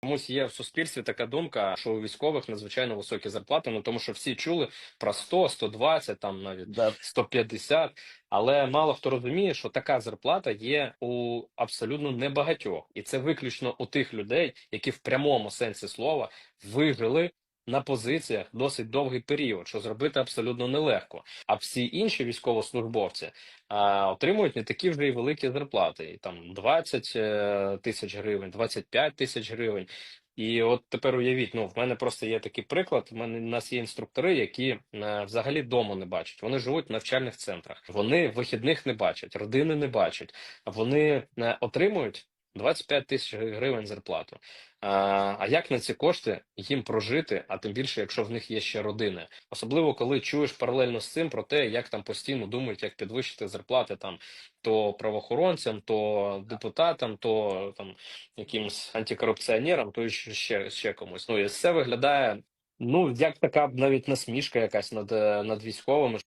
Комусь є в суспільстві така думка, що у військових надзвичайно високі зарплати, ну тому що всі чули про 100, 120, там навіть Да. 150, але мало хто розуміє, що така зарплата є у абсолютно небагатьох, і це виключно у тих людей, які в прямому сенсі слова вижили на позиціях досить довгий період, що зробити абсолютно нелегко. А всі інші військовослужбовці а, отримують не такі вже й великі зарплати, і там 20 е, тисяч гривень, 25 тисяч гривень. І от тепер уявіть, ну в мене просто є такий приклад. У мене у нас є інструктори, які е, взагалі дому не бачать. Вони живуть в навчальних центрах. Вони вихідних не бачать, родини не бачать. Вони е, отримують 25 тисяч гривень зарплату. А, а як на ці кошти їм прожити? А тим більше, якщо в них є ще родини, особливо коли чуєш паралельно з цим про те, як там постійно думають, як підвищити зарплати там то правоохоронцям, то депутатам, то там якимсь антикорупціонерам, то ще, ще, комусь. Ну і це виглядає. Ну, як така навіть насмішка якась над, над військовими.